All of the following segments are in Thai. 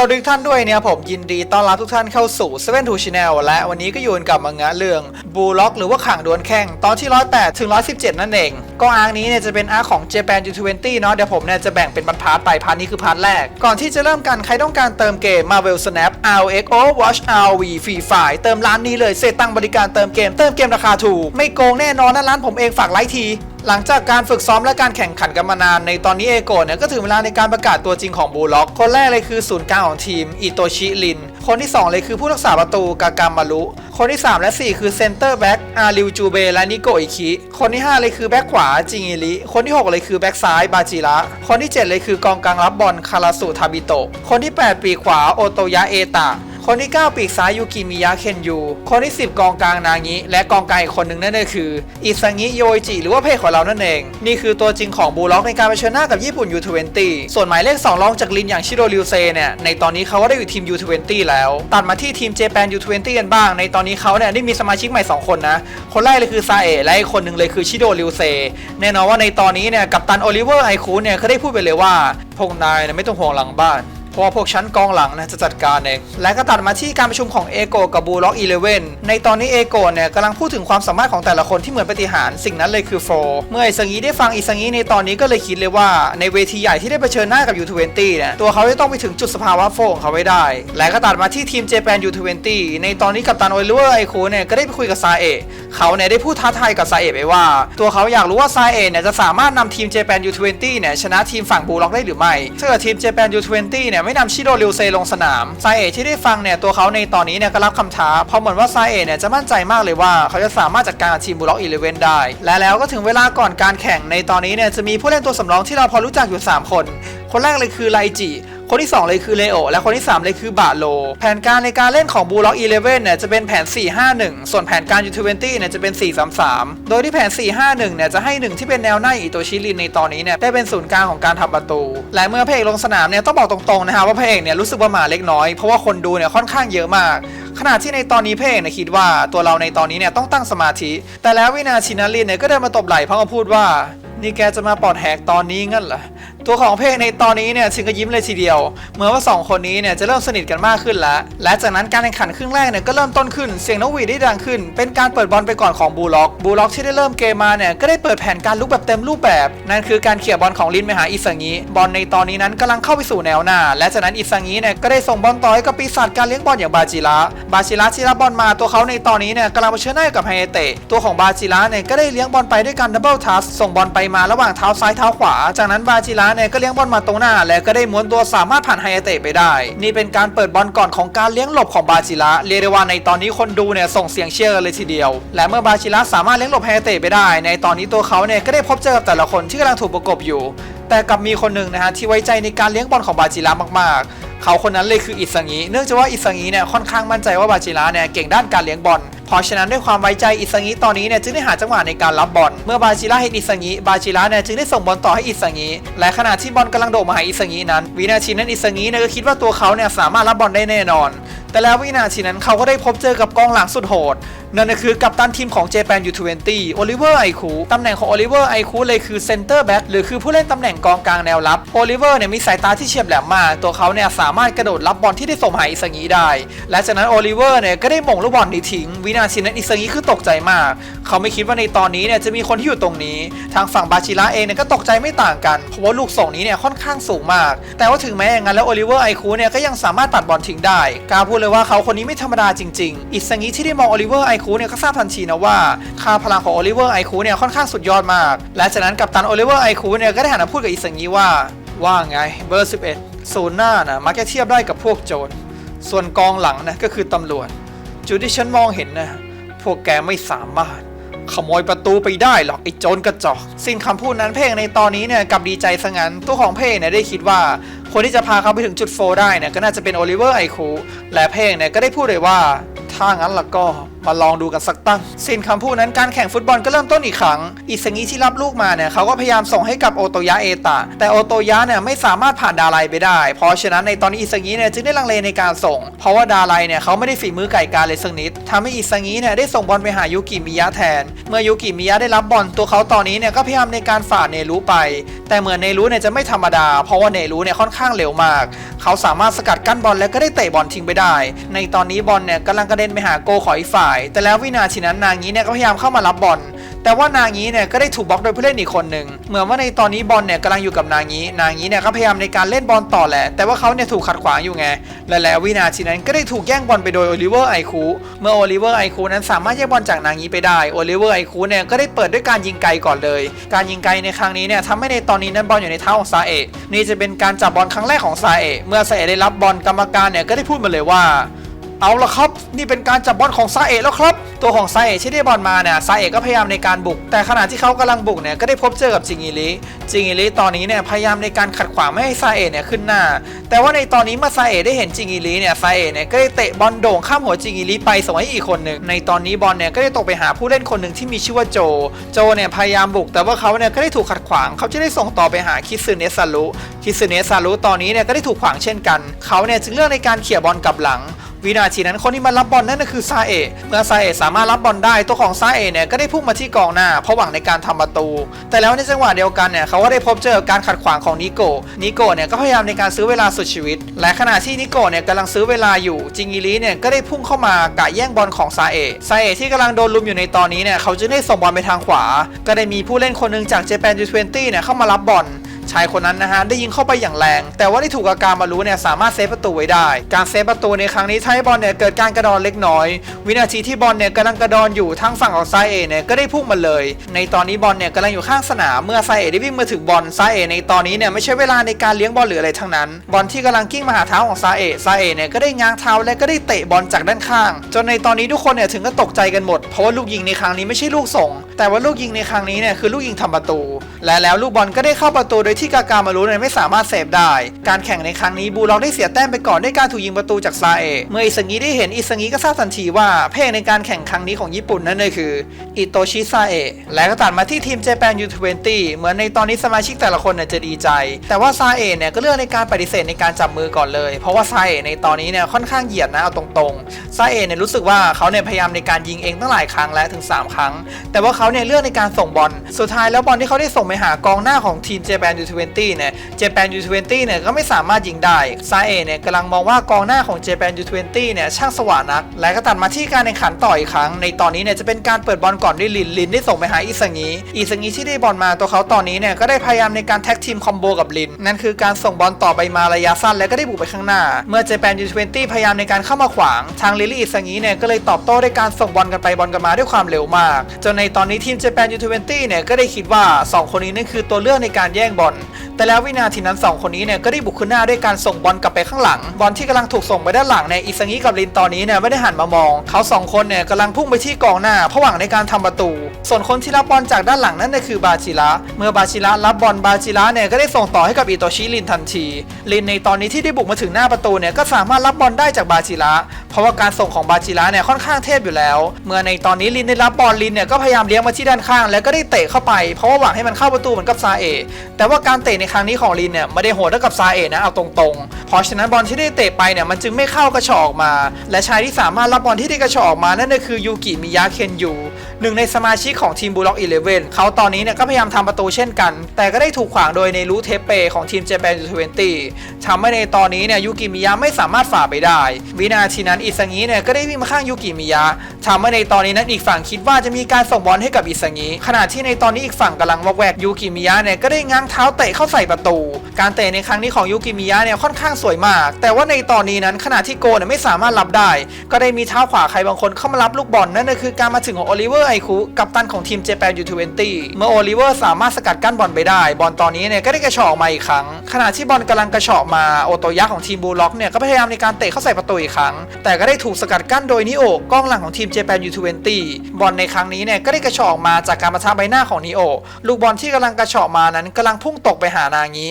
สวัสดีทุกท่านด้วยเนี่ยผมยินดีต้อนรับทุกท่านเข้าสู่7 2 Channel และวันนี้ก็อยู่กับมังงะเรื่องบูล็อกหรือว่าขังดวลแข่งตอนที่ 108 ถึง 117 นั่นเอง ก็อาร์นี้เนี่ยจะเป็นอาร์ของ Japan U20 เนาะเดี๋ยวผมเนี่ยจะแบ่งเป็นพาร์ทไปพาร์ทนี้คือพาร์ทแรก ก่อนที่จะเริ่มกันใครต้องการเติมเกม Marvel Snap RX Overwatch RV Free Fire เติมร้านนี้เลยเสร็จตั้งบริการเติมเกมเติมเกมราคาถูกไม่โกงแน่นอนนะร้านผมเองฝากไลค์ที หลังจากการฝึกซ้อมและการแข่งขันกันมานานในตอนนี้เอโกะเนี่ยก็ถึงเวลาในการประกาศตัวจริงของบูล็อก คนแรกเลยคือศูนย์กลางของทีมอิโตชิริน คนที่ 2 เลยคือผู้รักษาประตูกากามารุ คนที่ 3 และ 4 คือเซนเตอร์แบ็กอาริวจูเบและนิโกอิคิ คนที่ 5 เลยคือแบ็กขวาจิงิริ คนที่ 6 เลยคือแบ็กซ้ายบาจิระ คนที่ 7 เลยคือกองกลางรับบอลคาราสุทาบิโตะ คนที่ 8 ปีขวาโอโตยะเอตะ คนที่ 9 ปีกซ้ายยูกิมิยะเคนยู คนที่ 10 กองกลางนางิและกองกลางอีกคนหนึ่งนั่นก็คืออิซางิโยอิจิหรือว่าเพศของเรานั่นเอง นี่คือตัวจริงของบูล็อกในการเผชิญหน้ากับญี่ปุ่น U20 ส่วนหมายเลข 2 รองจากลินอย่างชิโรริวเซเนี่ยในตอนนี้เขาก็ได้อยู่ทีม U20 แล้ว ตัดมาที่ทีมเจแปน U20 กันบ้าง ในตอนนี้เขาเนี่ยได้มีสมาชิกใหม่ 2 คนนะ คนแรกเลยคือซาเอะและอีกคนหนึ่งเลยคือชิโดริวเซแน่นอนว่าในตอนนี้เนี่ยกัปตันโอลิเวอร์ไอคูเนี่ยเขาได้พูดไปเลยว่าพวกนายนี่ยไม่ต้องห่วงหลังบ้าน ราะว่าพวกชั้นกองหลังนะจะจัดการเอง และก็ตัดมาที่การประชุมของเอโกกับบูล็อกอีเลเวนในตอนนี้เอโกเนี่ยกำลังพูดถึงความสามารถของแต่ละคนที่เหมือนปฏิหารสิ่งนั้นเลยคือโฟเมื่อไอซังงีได้ฟังอีซังงีในตอนนี้ก็เลยคิดเลยว่าในเวทีใหญ่ที่ได้เผชิญหน้ากับ U20 เนี่ยตัวเขาจะต้องไปถึงจุดสภาวะโฟของเขาไว้ได้ และก็ตัดมาที่ทีมเจแปน U20 ในตอนนี้กัปตันโอลิเวอร์ไอคูเนี่ยก็ได้ไปคุยกับซาเอะเขาเนี่ยได้พูดท้าทายกับซาเอะไปว่า ตัวเขาอยากรู้ว่าซาเอะเนี่ยจะสามารถนำทีมเจแปน U20 เนี่ยชนะทีมฝั่งบูล็อกได้หรือไม่ถ้าเกิดทีมเจแปน U20 เนี่ยไม่นำชิโดริวเซลงสนามซาเอะที่ได้ฟังเนี่ยตัวเขาในตอนนี้เนี่ยก็รับคำท้าเพราะเหมือนว่าซาเอะเนี่ยจะมั่นใจมากเลยว่าเขาจะสามารถจัดการทีมบุล็อกอีเลเวนได้ และแล้วก็ถึงเวลาก่อนการแข่งในตอนนี้เนี่ยจะมีผู้เล่นตัวสำรองที่เราพอรู้จักอยู่ 3 คน คนแรกเลยคือไลจิ คนที่ 2 เลยคือเลโอและคนที่ 3 เลยคือบาโล แผนการในการเล่นของบูล็อก11เนี่ยจะเป็นแผน 451 ส่วนแผนการ U20 เนี่ยจะเป็น 433 โดยที่แผน 451 เนี่ยจะให้หนึ่งที่เป็นแนวหน้าอิโตชิรินในตอนนี้เนี่ยได้เป็นศูนย์กลางของการทำประตู และเมื่อพระเอกลงสนามเนี่ยต้องบอกตรงๆนะฮะว่าพระเอกเนี่ยรู้สึกว่าหมาเล็กน้อยเพราะว่าคนดูเนี่ยค่อนข้างเยอะมากขณะที่ในตอนนี้เพเอกเนี่ยคิดว่าตัวเราในตอนนี้เนี่ยต้องตั้งสมาธิ แต่แล้ววินาชินารินเนี่ยก็เดินมาตบไหล่พร้อมกับพูดว่า นี่แกจะมาปอดแหกตอนนี้งั้นเหรอ ตัวของเพลงในตอนนี้เนี่ยถึงกับยิ้มเลยทีเดียว เหมื่อนว่าสองคนนี้เนี่ยจะเริ่มสนิทกันมากขึ้นแล้ว และจากนั้นการแข่งขันครึ่งแรกเนี่ยก็เริ่มต้นขึ้น เสียงนกหวีดได้ดังขึ้น เป็นการเปิดบอลไปก่อนของบูล็อก บูล็อกที่ได้เริ่มเกมมาเนี่ยก็ได้เปิดแผนการลุกแบบเต็มรูปแบบ นั่นคือการเขี่ยบอลของลินไปหาอิซังิบอลในตอนนี้นั้นกำลังเข้าไปสู่แนวหน้า และจากนั้นอิซังิเนี่ยก็ได้ส่งบอลต่อให้กับปีศาจการเลี้ยงบอลอย่างบาจิระบาจิระที่รับบอลมาตัวเขาในตอนนี้เนี่ยกำลังเผชิญหน้ากับไฮเอเตะตัวของบาจิระเนี่ยก็ได้เลี้ยงบอลไปด้วยการดับเบิลทัสส่งบอลไปมาระหว่างเท้าซ้ายเท้าขวา จากนั้นบาจิระเนี่ยก็เลี้ยงบอลมาตรงหน้า และก็ได้ม้วนตัวสามารถผ่านไฮเอเตะไปได้ นี่เป็นการเปิดบอลก่อนของการเลี้ยงหลบของบาจิระเรียกได้ว่าในตอนนี้คนดูเนี่ยส่งเสียงเชียร์เลยทีเดียว และเมื่อบาจิระสามารถเลี้ยงหลบไฮเอเตะไปได้ ในตอนนี้ตัวเขาเนี่ยก็ได้พบเจอกับแต่ละคนที่กำลังถูกประกบอยู่ แต่กับมีคนหนึ่งนะฮะที่ไว้ใจในการเลี้ยงบอลของบาจิระมากๆ เขาคนนั้นเลยคืออิซังิเนื่องจากว่าอิซังิเนี่ยค่อนข้างมั่นใจว่าบาจิระเนี่ยเก่งด้านการเลี้ยงบอล เพราะฉะนั้นด้วยความไว้ใจอิซังิตอนนี้เนี่ยจึงได้หาจังหวะในการรับบอลเมื่อบาจิระเห็นอิซังิบาจิระเนี่ยจึงได้ส่งบอลต่อให้อิซังิและขณะที่บอลกำลังโดดมาหาอิซังินั้น วินาทีนั้นอิซังิเนี่ยก็คิดว่าตัวเขาเนี่ยสามารถรับบอลได้แน่นอนแต่แล้ววินาทีนั้นเขาก็ได้พบเจอกับกองหลังสุดโหด นั่นก็คือกัปตันทีมของเจแปนยู20โอลิเวอร์ไอคูตำแหน่งของโอลิเวอร์ไอคูเลยคือเซนเตอร์แบ็กหรือคือผู้เล่นตำแหน่งกองกลางแนวรับโอลิเวอร์เนี่ยมีสายตาที่เฉียบแหลมมาก ตัวเขาเนี่ยสามารถกระโดดรับบอลที่ได้ส่งหาอิซังิได้ และจากนั้นโอลิเวอร์เนี่ยก็ได้มงลูกบอลนี้ทิ้ง วินาทีนั้นอิซังิคือตกใจมาก เขาไม่คิดว่าในตอนนี้เนี่ยจะมีคนที่อยู่ตรงนี้ ทางฝั่งบาชิระเองเนี่ยก็ตกใจไม่ต่างกันเพราะว่าลูกส่งนี้เนี่ยค่อนข้างสูงมาก แต่ว่าถึงแม้อย่างนั้นแล้วโอลิเวอร์ไอคูเนี่ยก็ยังสามารถตัดบอลทิ้งได้กาพูดเลยว่าเขาคนนี้ไม่ธรรมดาจริงๆ อิซังิที่ได้มองโอลิเวอร์ไอคูเนี่ยก็ทราบทันทีนะว่าค่าพลังของโอลิเวอร์ไอคูเนี่ยค่อนข้างสุดยอดมาก และจากนั้นกัปตันโอลิเวอร์ไอคูเนี่ยก็ได้หันมาพูดกับอิซังิว่าว่าไงเบอร์ 11 ศูนย์หน้านะมักจะเทียบได้กับพวกโจร ส่วนกองหลังนะก็คือตำรวจ จุดที่ฉันมองเห็นนะ พวกแกไม่สามารถ ขโมยประตูไปได้หรอกไอ้โจรกระจอก สิ้นคำพูดนั้นเพลงในตอนนี้เนี่ยกลับดีใจซะงั้นตัวของเพลงเนี่ยได้คิดว่า คนที่จะพาเขาไปถึงจุดโฟได้เนี่ยก็น่าจะเป็นโอลิเวอร์ไอคูและเพลงเนี่ยก็ได้พูดเลยว่า ถ้างั้นล่ะก็มาลองดูกันสักตั้ง สิ้นคำพูดนั้นการแข่งฟุตบอลก็เริ่มต้นอีกครั้ง อิสงิที่รับลูกมาเนี่ยเขาก็พยายามส่งให้กับโอโตยะเอตะ แต่โอโตยะเนี่ยไม่สามารถผ่านดาไลไปได้ เพราะฉะนั้นในตอนนี้อิสงิเนี่ยจึงได้ลังเลในการส่ง เพราะว่าดาไลเนี่ยเขาไม่ได้ฝีมือไก่กาเลยสักนิดทำให้อิสงิเนี่ยได้ส่งบอลไปหายูกิมิยะแทน เมื่อยูกิมิยะได้รับบอลตัวเขาตอนนี้เนี่ยก็พยายามในการฝ่าเนรุไป แต่เหมือนเนรุเนี่ยจะไม่ธรรมดา เพราะว่าเนรุเนี่ยค่อนข้างเร็วมาก เขาสามารถสกัดกั้นบอลและก็ได้เตะบอลทิ้งไปได้ ในตอนนี้บอลเนี่ยกำลังกระเด็นไปหาโกของอีกฝ่าย แต่แล้ววินาทีนั้นนางงี้เนี่ยก็พยายามเข้ามารับบอล แต่ว่านางงี้เนี่ยก็ได้ถูกบล็อกโดยผู้เล่นอีกคนหนึ่ง เหมือนว่าในตอนนี้บอลเนี่ยกำลังอยู่กับนางงี้ นางงี้เนี่ยก็พยายามในการเล่นบอลต่อแหละ แต่ว่าเขาเนี่ยถูกขัดขวางอยู่ไง และแล้ววินาทีนั้นก็ได้ถูกแย่งบอลไปโดยโอลิเวอร์ไอคู เมื่อโอลิเวอร์ไอคูนั้นสามารถแย่งบอลจากนางงี้ไปได้ โอลิเวอร์ไอคูเนี่ยก็ได้เปิดด้วยการยิงไกลก่อนเลย การยิงไกลในครั้งนี้เนี่ยทำให้ในตอนนี้นั้นบอลอยู่ในเท้าของซาเอะนี่จะเป็นการจับบอลครั้งแรกของซาเอะเมื่อซาเอะได้รับบอลกรรมการเนี่ยก็ได้พูดมาเลยว่า เอาละครับ นี่เป็นการจับบอลของซาเอะแล้วครับ ตัวของซาเอะที่ได้บอลมาเนี่ยซาเอะก็พยายามในการบุก แต่ขณะที่เขากำลังบุกเนี่ยก็ได้พบเจอกับจิงอิลิจิงอิลิตอนนี้เนี่ยพยายามในการขัดขวางไม่ให้ซาเอะเนี่ยขึ้นหน้า แต่ว่าในตอนนี้เมื่อซาเอะได้เห็นจิงอิลิเนี่ยซาเอะเนี่ยก็ได้เตะบอลโด่งข้ามหัวจิงอิลิไปส่งให้อีกคนหนึ่งในตอนนี้บอลเนี่ยก็ได้ตกไปหาผู้เล่นคนหนึ่งที่มีชื่อว่าโจ โจเนี่ยพยายามบุก แต่ว่าเขาเนี่ยก็ได้ถูกขัดขวางเขาจะได้ส่งต่อไปหาคิซึเนะซารุคิซึเนะซารุตอนนี้เนี่ยก็ได้ถูกขวางเช่นกัน เขาเนี่ยจึงเลือกในการเขี่ยบอลกลับหลัง วินาทีนั้นคนที่มารับบอลนั่นก็คือซาเอะเมื่อซาเอะสามารถรับบอลได้ตัวของซาเอะเนี่ยก็ได้พุ่งมาที่กองหน้าเพราะหวังในการทำประตู แต่แล้วในจังหวะเดียวกันเนี่ยเขาก็ได้พบเจอการขัดขวางของนิโกนิโกเนี่ยก็พยายามในการซื้อเวลาสุดชีวิต และขณะที่นิโกเนี่ยกำลังซื้อเวลาอยู่จิงอิลีเนี่ยก็ได้พุ่งเข้ามากะแย่งบอลของซาเอะซาเอะที่กำลังโดนลุมอยู่ในตอนนี้เนี่ยเขาจึงได้ส่งบอลไปทางขวา ก็ได้มีผู้เล่นคนหนึ่งจากเจแปนยูทเวนตี้เนี่ยเข้ามารับบอล ชายคนนั้นนะฮะได้ยิงเข้าไปอย่างแรง แต่ว่าได้ถูกอาการมารู้เนี่ยสามารถเซฟประตูไว้ได้ การเซฟประตูในครั้งนี้ทำให้บอลเนี่ยเกิดการกระดอนเล็กน้อย วินาทีที่บอลเนี่ยกำลังกระดอนอยู่ทางฝั่งของซาเอเนี่ยก็ได้พุ่งมาเลย ในตอนนี้บอลเนี่ยกำลังอยู่ข้างสนามเมื่อซาเอได้วิ่งมาถึงบอลซาเอในตอนนี้เนี่ยไม่ใช่เวลาในการเลี้ยงบอลหรืออะไรทั้งนั้นบอลที่กำลังกิ้งมาหาเท้าของซาเอซาเอเนี่ยก็ได้ง้างเท้าและก็ได้เตะบอลจากด้านข้าง จนในตอนนี้ทุกคนเนี่ยถึงก็ตกใจกันหมด เพราะว่าลูกยิงในครั้งนี้ไม่ใช่ลูกส่ง แต่ว่าลูกยิงในครั้งนี้เนี่ยคือลูกยิงทำประตู และแล้วลูกบอลก็ได้เข้าประตูโดยที่กากามารู้เนี่ยไม่สามารถเซฟได้ การแข่งในครั้งนี้บูล็อกได้เสียแต้มไปก่อนด้วยการถูกยิงประตูจากซาเอะเมื่ออิสงิได้เห็นอิสงิก็ทราบทันทีว่าเพลงในการแข่งครั้งนี้ของญี่ปุ่นนั่นเลยคืออิโตชิซาเอะและก็ตัดมาที่ทีมเจแปนยูทเวนตี้เหมือนในตอนนี้สมาชิกแต่ละคนเนี่ยจะดีใจ แต่ว่าซาเอะเนี่ยก็เลือกในการปฏิเสธในการจับมือก่อนเลย เพราะว่าซาเอะในตอนนี้เนี่ยค่อนข้างเหยียดนะเอาตรงๆซาเอะเนี่ยรู้สึกว่าเขาเนี่ยพยายามในการยิงเองตั้งหลายครั้งและถึง 3 ครั้ง แต่ว่าเขาเนี่ยเลือกในการส่งบอลสุดท้ายแล้วบอลที่เขาได้ส่งไปหากองหน้าของทีมเจแปนยูทเวนตี้เนี่ยเจแปนยูทเวนตี้เนี่ยก็ไม่สามารถยิงได้ซาเอะเนี่ยกำลังมองว่ากองหน้าของเจแปนยูทเวนตี้เนี่ยช่างสว่างนัก และก็ตัดมาที่การแข่งขันต่ออีกครั้ง ในตอนนี้เนี่ยจะเป็นการเปิดบอลก่อนด้วยลินลินได้ส่งไปหาอิสงิอิสงิที่ได้บอลมาตัวเขาตอนนี้เนี่ยก็ได้พยายามในการแท็กทีมคอมโบกับลินนั่นคือการส่งบอลต่อไปมาระยะสั้นและก็ได้บุกไปข้างหน้า เมื่อเจแปนยูทเวนตี้พยายามในการเข้ามาขวางทางลิลลี่อิสงิเนี่ยก็เลยตอบโต้ด้วยการส่งบอลกันไปบอลกันมาด้วยความเร็วมาก จนในตอนนี้ทีมเจแปนยูทเวนตี้เนี่ยก็ได้คิดว่าสองคนนี้นั่นคือตัวเลือกในการแย่งบอลแต่แล้ววินาทีนั้น 2 คนนี้เนี่ยก็ได้บุกขึ้นหน้าด้วยการส่งบอลกลับไปข้างหลัง บอลที่กำลังถูกส่งไปด้านหลังเนี่ยอิซังิกับลินตอนนี้เนี่ยไม่ได้หันมามอง เขาสองคนเนี่ยกำลังพุ่งไปที่กองหน้าเพราะหวังในการทำประตู ส่วนคนที่รับบอลจากด้านหลังนั่นก็คือบาจิระเมื่อบาจิระรับบอลบาจิระเนี่ยก็ได้ส่งต่อให้กับอิโตชิลินทันทีลินในตอนนี้ที่ได้บุกมาถึงหน้าประตูเนี่ยก็สามารถรับบอลได้จากบาจิระเพราะว่าการส่งของบาจิระเนี่ยค่อนข้างเทพอยู่แล้ว เมื่อในตอนนี้ลินได้รับบอลลินเนี่ยก็พยายามเลี้ยงมาที่ด้านข้าง แล้วก็ได้เตะเข้าไป เพราะว่าหวังให้มันเข้าประตูเหมือนกับซาเอะแต่ว่าการเตะในครั้งนี้ของลินเนี่ยไม่ได้โหดเท่ากับซาเอะนะเอาตรงๆ เพราะฉะนั้นบอลที่ได้เตะไปเนี่ยมันจึงไม่เข้ากระชอกอกมา และชายที่สามารถรับบอลที่ได้กระชออกมานั่นก็คือยูกิมิยะเคนยู หนึ่งในสมาชิกของทีมบูล็อกอีเลเว่นเขาตอนนี้เนี่ยก็พยายามทำประตูเช่นกัน แต่ก็ได้ถูกขวางโดยในรูเทเปของทีมเจแปนยูทเวนตี้ทำให้ในตอนนี้เนี่ยยูกิมิยะไม่สามารถฝ่าไปได้ วินาทีนั้นอิซังิเนี่ยก็ได้วิ่งมาข้างยูกิมิยะทำให้ในตอนนี้นั้นอีกฝั่งคิดว่าจะมีการส่งบอลให้กับอิซังิขณะที่ในตอนนี้อีกฝั่งกำลังวอกแวกยูกิมิยะเนี่ยก็ได้ง้างเท้าเตะเข้าใส่ประตู การเตะในครั้งนี้ของยูกิมิยะเนี่ยค่อนข้างสวยมาก แต่ว่าในตอนนี้นั้นขณะที่โกเนี่ยไม่สามารถรับได้ ก็ได้มีเท้าขวาใครบางคนเข้ามารับลูกบอลนั่นก็คือการมาถึงของโอลิเวอร์ไอคุกัปตันของทีมเจแปนยูทูเวนตี้เมื่อโอลิเวอร์สามารถสกัดกั้นบอลไปได้ บอลตอนนี้เนี่ยก็ได้กระชอกมาอีกครั้ง ขณะที่บอลกำลังกระชอกมาโอโตยะของทีมบูลล็อกเนี่ยก็พยายามในการเตะเข้าใส่ประตูอีกครั้ง แต่ก็ได้ถูกสกัดกั้นโดยนิโอกล้องหลังของทีมเจแปนยูทูเวนตี้บอลในครั้งนี้เนี่ยก็ได้กระชอกมาจากการประทะใบหน้าของนิโอลูกบอลที่กำลังกระชอกมานั้นกำลังพุ่งตกไปหานางิ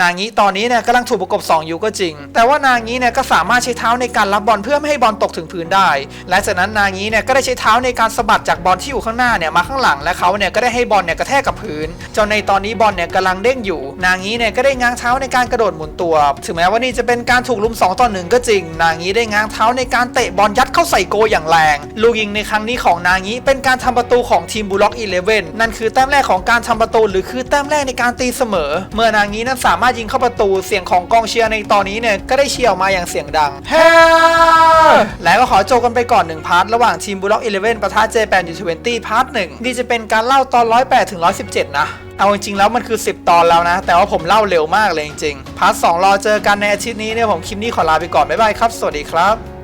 นางิตอนนี้เนี่ยกำลังถูกประกบ2อยู่ก็จริง แต่ว่านางิเนี่ยก็สามารถใช้เท้าในการรับบอลเพื่อไม่ให้บอลตกถึงพื้นได้ และจากนั้นนางิเนี่ยก็ได้ใช้เท้าในการสะบัดจากบอลที่อยู่ข้างหน้าเนี่ยมาข้างหลังและเขาเนี่ยก็ได้ให้บอลเนี่ยกระแทกกับพื้นจนในตอนนี้บอลเนี่ยกำลังเด้งอยู่ นางิเนี่ยก็ได้ง้างเท้าในการกระโดดหมุนตัว ถึงแม้ว่านี่จะเป็นการถูกลุม2ต่อ1ก็จริง นางิได้ง้างเท้าในการเตะบอลยัดเข้าใส่โกอย่างแรง ลูกยิงในครั้งนี้ของนางิเป็นการทำประตูของทีมบูล็อก11นั่นคือแต้มแรกของการทำประตูหรือคือแต้มแรกในการตีเสมอ เมื่อนางินั้นสามารถยิงเข้าประตูเสียงของกองเชียร์ในตอนนี้เนี่ยก็ได้เชียร์ออกมาอย่างเสียงดัง เฮ้และก็ขอจบกันไปก่อนหนึ่งพาร์ทระหว่างทีมบูล็อก11ปะทะเจแปนยูทูเวนตีพาร์ทหนึ่งนี่จะเป็นการเล่าตอน 108 ถึง 117 นะ เอาจริงๆแล้วมันคือ 10 ตอนแล้วนะ แต่ว่าผมเล่าเร็วมากเลยจริงๆ พาร์ท 2 รอเจอกันในอาทิตย์นี้เนี่ยผมคลิปนี้ขอลาไปก่อน บ๊ายบายครับ สวัสดีครับ